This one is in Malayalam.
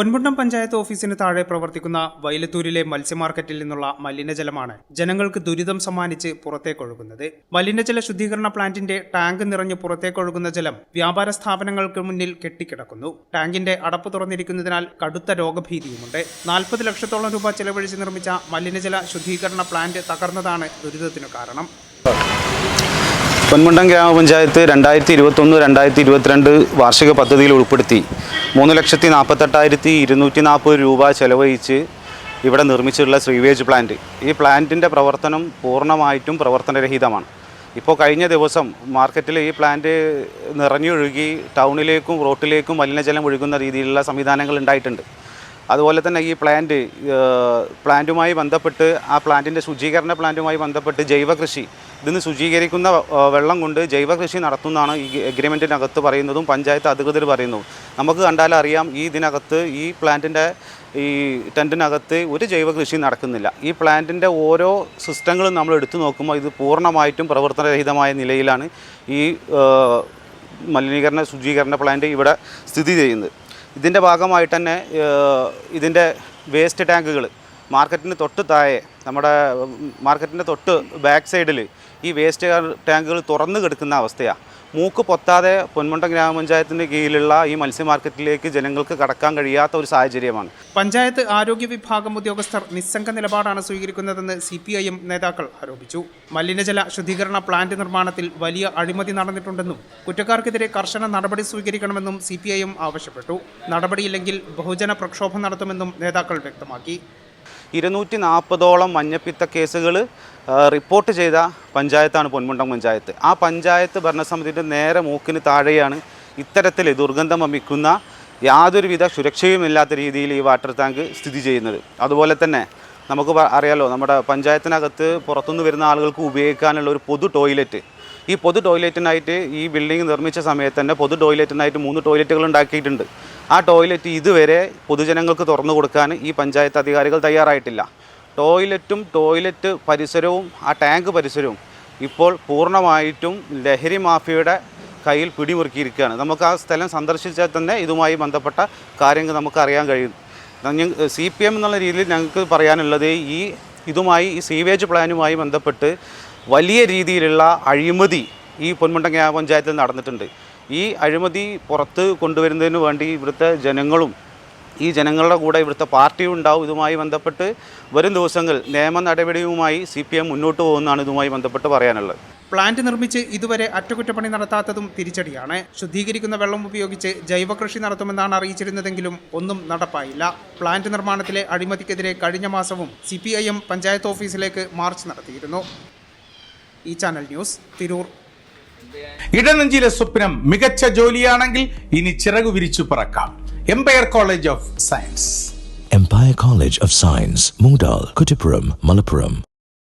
പൊൻമുണ്ടം പഞ്ചായത്ത് ഓഫീസിന് താഴെ പ്രവർത്തിക്കുന്ന വൈലത്തൂരിലെ മത്സ്യമാർക്കറ്റിൽ നിന്നുള്ള മലിനജലമാണ് ജനങ്ങൾക്ക് ദുരിതം സമ്മാനിച്ച് പുറത്തേക്കൊഴുകുന്നത്. മലിനജല ശുദ്ധീകരണ പ്ലാന്റിന്റെ ടാങ്ക് നിറഞ്ഞ് പുറത്തേക്കൊഴുകുന്ന ജലം വ്യാപാര സ്ഥാപനങ്ങൾക്ക് മുന്നിൽ കെട്ടിക്കിടക്കുന്നു. ടാങ്കിന്റെ അടപ്പ് തുറന്നിരിക്കുന്നതിനാൽ കടുത്ത രോഗഭീതിയുമുണ്ട്. നാൽപ്പത് ലക്ഷത്തോളം രൂപ ചെലവഴിച്ച് നിർമ്മിച്ച മലിനജല ശുദ്ധീകരണ പ്ലാന്റ് തകർന്നതാണ് ദുരിതത്തിനു കാരണം. പൊന്മുണ്ടം ഗ്രാമപഞ്ചായത്ത് രണ്ടായിരത്തി ഇരുപത്തൊന്ന് രണ്ടായിരത്തി ഇരുപത്തിരണ്ട് വാർഷിക പദ്ധതിയിൽ ഉൾപ്പെടുത്തി മൂന്ന് ലക്ഷത്തി നാൽപ്പത്തെട്ടായിരത്തി ഇരുന്നൂറ്റി നാൽപ്പത് രൂപ ചെലവഴിച്ച് ഇവിടെ നിർമ്മിച്ചിട്ടുള്ള ശ്രീവേജ് പ്ലാന്റ്. ഈ പ്ലാന്റിന്റെ പ്രവർത്തനം പൂർണമായിട്ടും പ്രവർത്തനരഹിതമാണ്. ഇപ്പോൾ കഴിഞ്ഞ ദിവസം മാർക്കറ്റിൽ ഈ പ്ലാന്റ് നിറഞ്ഞൊഴുകി ടൗണിലേക്കും റോട്ടിലേക്കും മലിനജലം ഒഴുകുന്ന രീതിയിലുള്ള സംവിധാനങ്ങൾ ഉണ്ടായിട്ടുണ്ട്. അതുപോലെ തന്നെ ഈ പ്ലാന്റ് പ്ലാന്റുമായി ബന്ധപ്പെട്ട് ആ പ്ലാന്റിന്റെ ശുചീകരണ പ്ലാന്റുമായി ബന്ധപ്പെട്ട് ജൈവകൃഷി ഇതിന് ശുചീകരിക്കുന്ന വെള്ളം കൊണ്ട് ജൈവ കൃഷി നടത്തുന്നതാണ് ഈ എഗ്രിമെന്റിനകത്ത് പറയുന്നതും പഞ്ചായത്ത് അധികൃതർ പറയുന്നതും. നമുക്ക് കണ്ടാൽ അറിയാം ഈ ഇതിനകത്ത് ഈ പ്ലാന്റിന്റെ ഈ ടെന്റിനകത്ത് ഒരു ജൈവകൃഷി നടക്കുന്നില്ല. ഈ പ്ലാന്റിന്റെ ഓരോ സിസ്റ്റങ്ങളും നമ്മൾ എടുത്തു നോക്കുമ്പോൾ ഇത് പൂർണമായിട്ടും പ്രവർത്തനരഹിതമായ നിലയിലാണ് ഈ മലിനീകരണ ശുചീകരണ പ്ലാന്റ് ഇവിടെ സ്ഥിതി ചെയ്യുന്നത്. ഇതിന്റെ ഭാഗമായിട്ട് തന്നെ ഇതിന്റെ വേസ്റ്റ് ടാങ്കുകൾ മാർക്കറ്റിന് തൊട്ട് താഴെ നമ്മുടെ മാർക്കറ്റിന്റെ തൊട്ട് ബാക്ക് സൈഡിൽ ഈ വേസ്റ്റ് ടാങ്കുകൾ തുറന്നു കിടക്കുന്ന അവസ്ഥയാണ് മൂക്ക് പൊത്താതെ പൊന്മുണ്ട ഗ്രാമപഞ്ചായത്തിന്റെ കീഴിലുള്ള ഈ മത്സ്യ മാർക്കറ്റിലേക്ക് ജനങ്ങൾക്ക് കടക്കാൻ കഴിയാത്ത ഒരു സാഹചര്യമാണ്. പഞ്ചായത്ത് ആരോഗ്യ വിഭാഗം ഉദ്യോഗസ്ഥർ നിസ്സംഗ നിലപാടാണ് സ്വീകരിക്കുന്നതെന്ന് സി പി ഐ എം നേതാക്കൾ ആരോപിച്ചു. മലിനജല ശുദ്ധീകരണ പ്ലാന്റ് നിർമ്മാണത്തിൽ വലിയ അഴിമതി നടന്നിട്ടുണ്ടെന്നും കുറ്റക്കാർക്കെതിരെ കർശന നടപടി സ്വീകരിക്കണമെന്നും സി പി ഐ എം ആവശ്യപ്പെട്ടു. നടപടിയില്ലെങ്കിൽ ബഹുജന പ്രക്ഷോഭം നടത്തുമെന്നും നേതാക്കൾ വ്യക്തമാക്കി. ഇരുന്നൂറ്റി നാൽപ്പതോളം മഞ്ഞപ്പിത്ത കേസുകൾ റിപ്പോർട്ട് ചെയ്ത പഞ്ചായത്താണ് പൊന്മുണ്ടം പഞ്ചായത്ത്. ആ പഞ്ചായത്ത് ഭരണസമിതിയുടെ നേരെ മൂക്കിന് താഴെയാണ് ഇത്തരത്തിൽ ദുർഗന്ധം വമിക്കുന്ന യാതൊരുവിധ സുരക്ഷയുമില്ലാത്ത രീതിയിൽ ഈ വാട്ടർ ടാങ്ക് സ്ഥിതി ചെയ്യുന്നത്. അതുപോലെ തന്നെ നമുക്ക് അറിയാലോ നമ്മുടെ പഞ്ചായത്തിനകത്ത് പുറത്തുനിന്ന് വരുന്ന ആളുകൾക്ക് ഉപയോഗിക്കാനുള്ള ഒരു പൊതു ടോയ്ലറ്റ് ഈ പൊതു ടോയ്ലറ്റിനായിട്ട് ഈ ബിൽഡിംഗ് നിർമ്മിച്ച സമയത്ത് തന്നെ പൊതു ടോയ്ലറ്റിനായിട്ട് മൂന്ന് ടോയ്ലറ്റുകൾ ഉണ്ടാക്കിയിട്ടുണ്ട്. ആ ടോയ്ലറ്റ് ഇതുവരെ പൊതുജനങ്ങൾക്ക് തുറന്നു കൊടുക്കാൻ ഈ പഞ്ചായത്ത് അധികാരികൾ തയ്യാറായിട്ടില്ല. ടോയ്ലറ്റും ടോയ്ലറ്റ് പരിസരവും ആ ടാങ്ക് പരിസരവും ഇപ്പോൾ പൂർണമായിട്ടും ലഹരി മാഫിയയുടെ കയ്യിൽ പിടിമുറുക്കിയിരിക്കുകയാണ്. നമുക്ക് ആ സ്ഥലം സന്ദർശിച്ചാൽ തന്നെ ഇതുമായി ബന്ധപ്പെട്ട കാര്യങ്ങൾ നമുക്ക് അറിയാൻ കഴിയും. സി പി എം എന്നുള്ള രീതിയിൽ ഞങ്ങൾക്ക് പറയാനുള്ളത് ഈ ഇതുമായി ഈ സീവേജ് പ്ലാനുമായി ബന്ധപ്പെട്ട് വലിയ രീതിയിലുള്ള അഴിമതി ഈ പൊന്മുണ്ട ഗ്രാമപഞ്ചായത്തിൽ നടന്നിട്ടുണ്ട്. ഈ അഴിമതി പുറത്ത് കൊണ്ടുവരുന്നതിന് വേണ്ടി ഇവിടുത്തെ ജനങ്ങളും ഈ ജനങ്ങളുടെ കൂടെ ഇവിടുത്തെ പാർട്ടിയും ഉണ്ടാവും. ഇതുമായി ബന്ധപ്പെട്ട് വരും ദിവസങ്ങൾ നിയമ നടപടിയുമായി സി പി എം മുന്നോട്ട് പോകുന്നതാണ് ഇതുമായി ബന്ധപ്പെട്ട് പറയാനുള്ളത്. പ്ലാന്റ് നിർമ്മിച്ച് ഇതുവരെ അറ്റകുറ്റപ്പണി നടത്താത്തതും തിരിച്ചടിയാണ്. ശുദ്ധീകരിക്കുന്ന വെള്ളം ഉപയോഗിച്ച് ജൈവകൃഷി നടത്തുമെന്നാണ് അറിയിച്ചിരുന്നതെങ്കിലും ഒന്നും നടപ്പായില്ല. പ്ലാന്റ് നിർമ്മാണത്തിലെ അഴിമതിക്കെതിരെ കഴിഞ്ഞ മാസവും C P I M panchayat ഓഫീസിലേക്ക് മാർച്ച് നടത്തിയിരുന്നു. ഈ ചാനൽ ന്യൂസ് തിരൂർ. ഇടനഞ്ചിലെ സ്വപ്നം മികച്ച ജോലിയാണെങ്കിൽ ഇനി ചിറകു വിരിച്ചു പറക്കാം. Empire College of Science Empire College of Science, Moondal, Kuttipuram, Malappuram.